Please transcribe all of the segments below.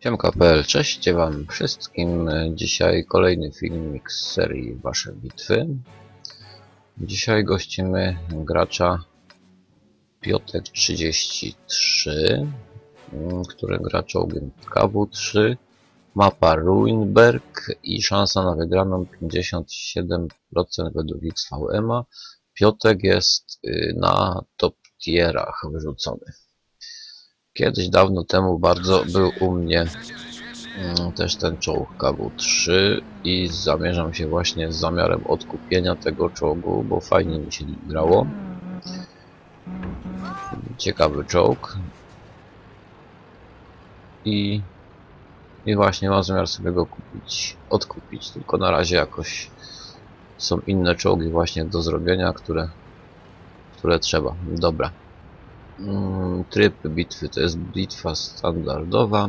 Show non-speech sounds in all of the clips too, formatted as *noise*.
Siemka.pl, cześć wam wszystkim. Dzisiaj kolejny filmik z serii Wasze Bitwy. Dzisiaj gościmy gracza Piotek33, mm, który gra czołgiem KW3, mapa Ruinberg i szansa na wygraną 57% według XVM-a. Piotek jest y, na top tierach wyrzucony. Kiedyś dawno temu bardzo był u mnie mm, też ten czołg KW3 i zamierzam się właśnie z zamiarem odkupienia tego czołgu, bo fajnie mi się grało. Ciekawy czołg. I, I właśnie mam zamiar sobie go kupić, odkupić, tylko na razie jakoś są inne czołgi właśnie do zrobienia, które, które trzeba. Dobra. Mm, Tryb bitwy to jest bitwa standardowa.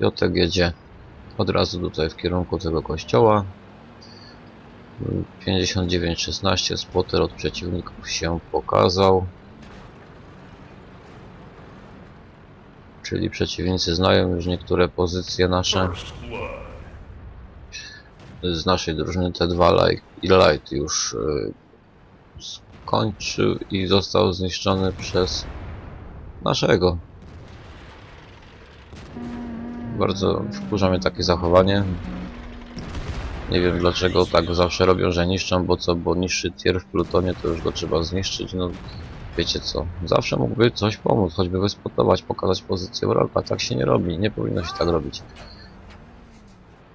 Piotek jedzie od razu tutaj w kierunku tego kościoła. 59-16 spotter od przeciwników się pokazał. Czyli przeciwnicy znają już niektóre pozycje nasze. Z naszej drużyny te dwa light, light już y, skończył i został zniszczony przez naszego. Bardzo wkurza mnie takie zachowanie. Nie wiem dlaczego tak zawsze robią, że niszczą, bo co, bo niższy tier w Plutonie to już go trzeba zniszczyć, no wiecie co, zawsze mógłby coś pomóc, choćby wyspotować, pokazać pozycję wroga, tak się nie robi, nie powinno się tak robić.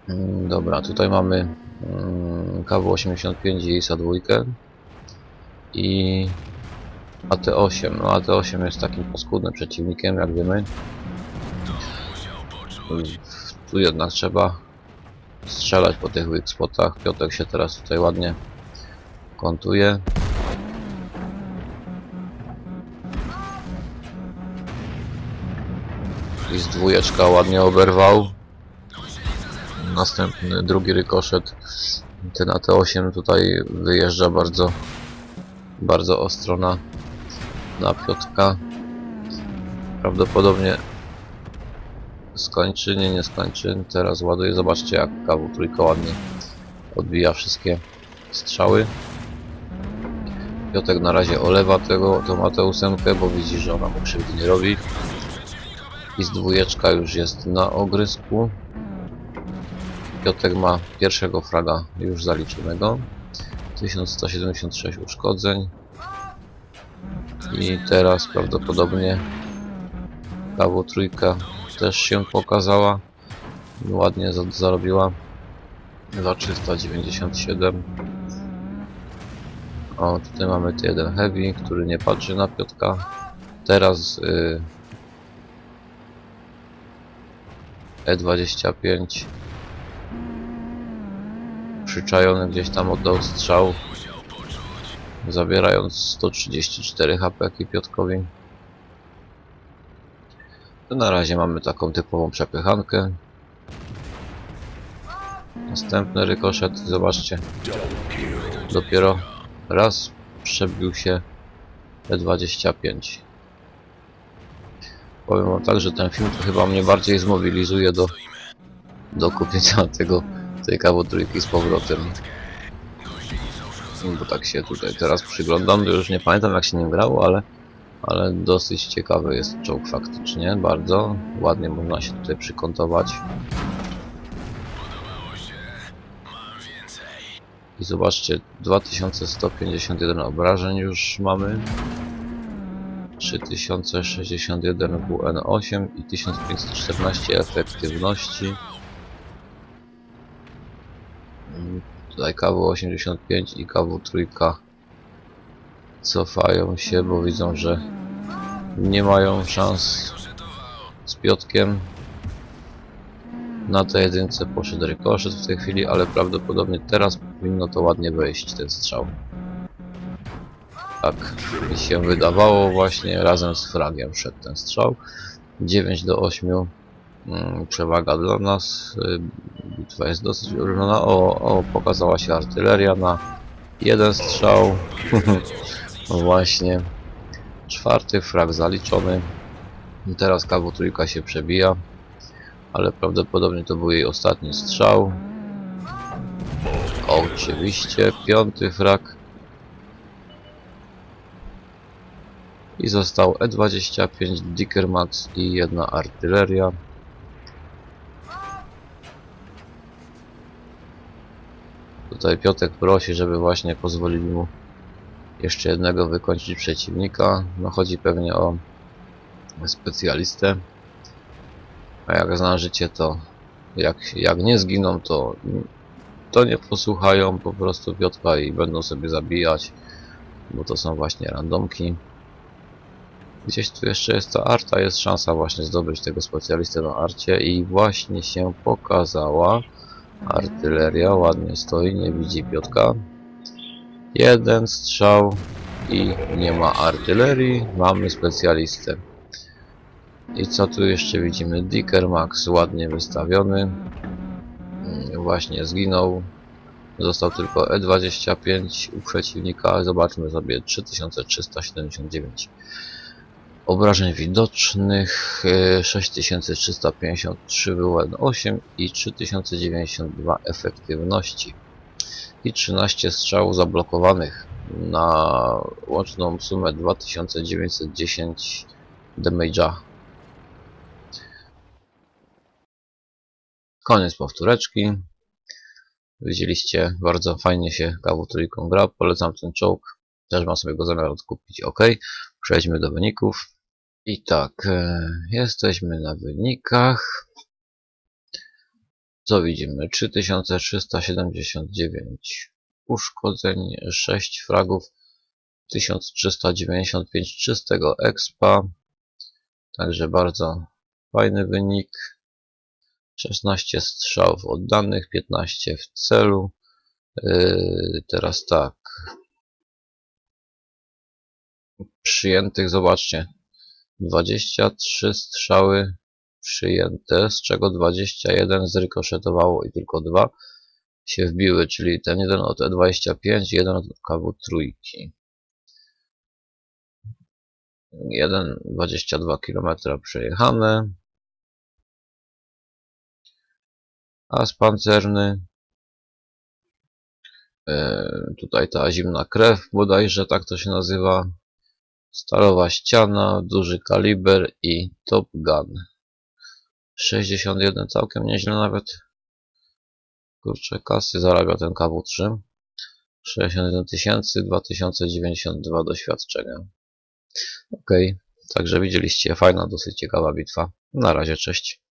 Mm, Dobra, tutaj mamy mm, KW85 i ISA 2 i AT8. No AT8 jest takim paskudnym przeciwnikiem, jak wiemy. Tu jednak trzeba strzelać po tych weak spotach. Piotek się teraz tutaj ładnie kontuje. I z dwójeczka ładnie oberwał. Następny, drugi rykoszet. Ten AT8 tutaj wyjeżdża bardzo bardzo ostro na, na Piotka. Prawdopodobnie skończy, nie, nie skończy. Teraz ładuje, zobaczcie jak kawu trójka ładnie odbija wszystkie strzały. Piotek na razie olewa tego, tą Mateusemkę, bo widzi, że ona mu krzywdy nie robi. I z dwójeczka już jest na ogrysku. Piotek ma pierwszego fraga już zaliczonego. 1176 uszkodzeń. I teraz prawdopodobnie kawo trójka też się pokazała. Ładnie zarobiła. Za 397 o tutaj mamy tu jeden heavy który nie patrzy na Piotka teraz y, E25 przyczajony gdzieś tam oddał strzał zabierając 134 HP Piotkowi to na razie mamy taką typową przepychankę. Następny rykoszet zobaczcie. Dopiero raz przebił się E25 powiem wam tak, że ten film to chyba mnie bardziej zmobilizuje do do kupienia tego tej kawotrójki z powrotem. Bo tak się tutaj teraz przyglądam, już nie pamiętam jak się nim grało, ale ale dosyć ciekawy jest czołg faktycznie, bardzo ładnie można się tutaj przykątować. I zobaczcie, 2151 obrażeń już mamy. 3061 WN8 i 1514 efektywności. Tutaj KW85 i KW3 cofają się, bo widzą, że nie mają szans z Piotkiem. Na tej jedynce poszedł rykoszet w tej chwili, ale prawdopodobnie teraz powinno to ładnie wejść, ten strzał. Tak mi się wydawało właśnie, razem z fragiem szedł ten strzał. 9 do 8 mm, przewaga dla nas. Y, bitwa jest dosyć urównana. O, o, pokazała się artyleria na jeden strzał. *laughs* no właśnie. Czwarty frag zaliczony. Teraz KW3 się przebija. Ale prawdopodobnie to był jej ostatni strzał. Oczywiście, piąty frag. I został E25 Dicker Max i jedna artyleria. Tutaj Piotek prosi, żeby właśnie pozwolili mu jeszcze jednego wykończyć przeciwnika. No chodzi pewnie o specjalistę. A jak zna życie to jak, jak nie zginą to to nie posłuchają po prostu Piotka i będą sobie zabijać bo to są właśnie randomki gdzieś tu jeszcze jest ta arta jest szansa właśnie zdobyć tego specjalistę na arcie i właśnie się pokazała artyleria ładnie stoi nie widzi Piotka jeden strzał i nie ma artylerii mamy specjalistę i co tu jeszcze widzimy? Dicker Max ładnie wystawiony. Mm, Właśnie zginął. Został tylko E25 u przeciwnika. Zobaczmy sobie 3379 obrażeń widocznych, e, 6353 wyład 8 i 3092 efektywności i 13 strzałów zablokowanych na łączną sumę 2910 damage'a Koniec powtóreczki. Widzieliście, bardzo fajnie się KW3 gra. Polecam ten czołg. Też mam sobie go zamiar odkupić. OK. Przejdźmy do wyników. I tak, e, jesteśmy na wynikach. Co widzimy? 3379 uszkodzeń, 6 fragów, 1395 czystego expa. Także bardzo fajny wynik. 16 strzałów oddanych, 15 w celu. Yy, teraz tak. Przyjętych, zobaczcie. 23 strzały przyjęte, z czego 21 zrykoszetowało i tylko 2 się wbiły, czyli ten jeden od E25, jeden od KW3. 1,22 km przejechane. As pancerny. E, tutaj ta zimna krew, bodajże tak to się nazywa. Stalowa ściana, duży kaliber i Top Gun. 61 całkiem nieźle nawet. Kurczę, kasy zarabia ten KW3. 61 tysięcy, 2092 doświadczenia. Ok, także widzieliście, fajna, dosyć ciekawa bitwa. Na razie, cześć.